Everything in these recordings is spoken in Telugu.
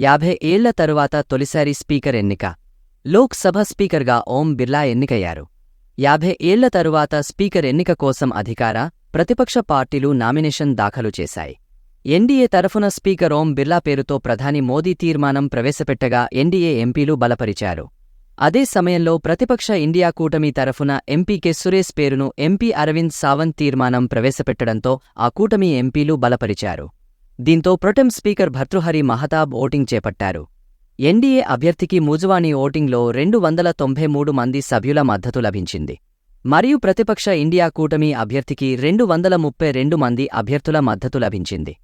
యాభై ఏళ్ళ తరువాత తొలిసారి స్పీకర్ ఎన్నిక. లోక్సభ స్పీకర్గా ఓం బిర్లా ఎన్నికయ్యారు. యాభై ఏళ్ళ తరువాత స్పీకర్ ఎన్నిక కోసం అధికార ప్రతిపక్ష పార్టీలు నామినేషన్ దాఖలు చేశాయి. ఎన్డీఏ తరఫున స్పీకర్ ఓం బిర్లా పేరుతో ప్రధాని మోదీ తీర్మానం ప్రవేశపెట్టగా ఎన్డీఏ ఎంపీలు బలపరిచారు. అదే సమయంలో ప్రతిపక్ష ఇండియా కూటమి తరఫున ఎంపీకే సురేష్ పేరును ఎంపీ అరవింద్ సావంత్ తీర్మానం ప్రవేశపెట్టడంతో ఆ కూటమి ఎంపీలు బలపరిచారు. దీంతో protem speaker Bhartruhari Mahtab voting చేపట్టారు. ఎన్డీఏ అభ్యర్థికి మూజువాణి ఓటింగ్లో రెండు వందల తొంభై మూడు మంది సభ్యుల మద్దతు లభించింది. మరియు ప్రతిపక్ష ఇండియా కూటమి అభ్యర్థికి రెండు వందల ముప్పై రెండు మంది అభ్యర్థుల మద్దతు లభించింది.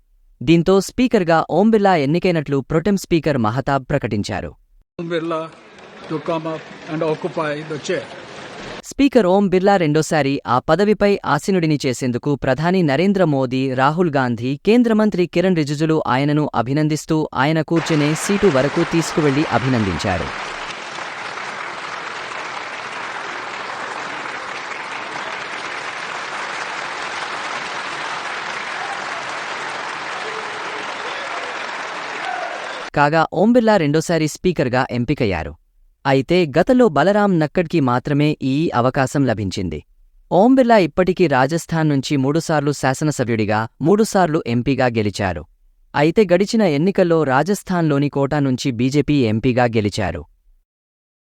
దీంతో స్పీకర్గా ఓం బిర్లా ఎన్నికైనట్లు ప్రొటెం స్పీకర్ మహతాబ్ ప్రకటించారు. స్పీకర్ ఓం బిర్లా రెండోసారి ఆ పదవిపై ఆసీనుడిని చేసేందుకు ప్రధాని నరేంద్ర మోదీ రాహుల్ గాంధీ కేంద్ర మంత్రి కిరణ్ రిజిజులు ఆయనను అభినందిస్తూ ఆయన కూర్చునే సీటు వరకు తీసుకువెళ్ళి అభినందించారు. కాగా ఓం బిర్లా రెండోసారి స్పీకర్గా ఎంపికయ్యారు. అయితే గతలో బలరాం నక్కడ్కి మాత్రమే ఈ అవకాశం లభించింది. ఓం బిర్లా ఇప్పటికీ రాజస్థాన్ నుంచి మూడుసార్లు శాసనసభ్యుడిగా మూడుసార్లు ఎంపీగా గెలిచారు. అయితే గడిచిన ఎన్నికల్లో రాజస్థాన్లోని కోటా నుంచి బీజేపీ ఎంపీగా గెలిచారు.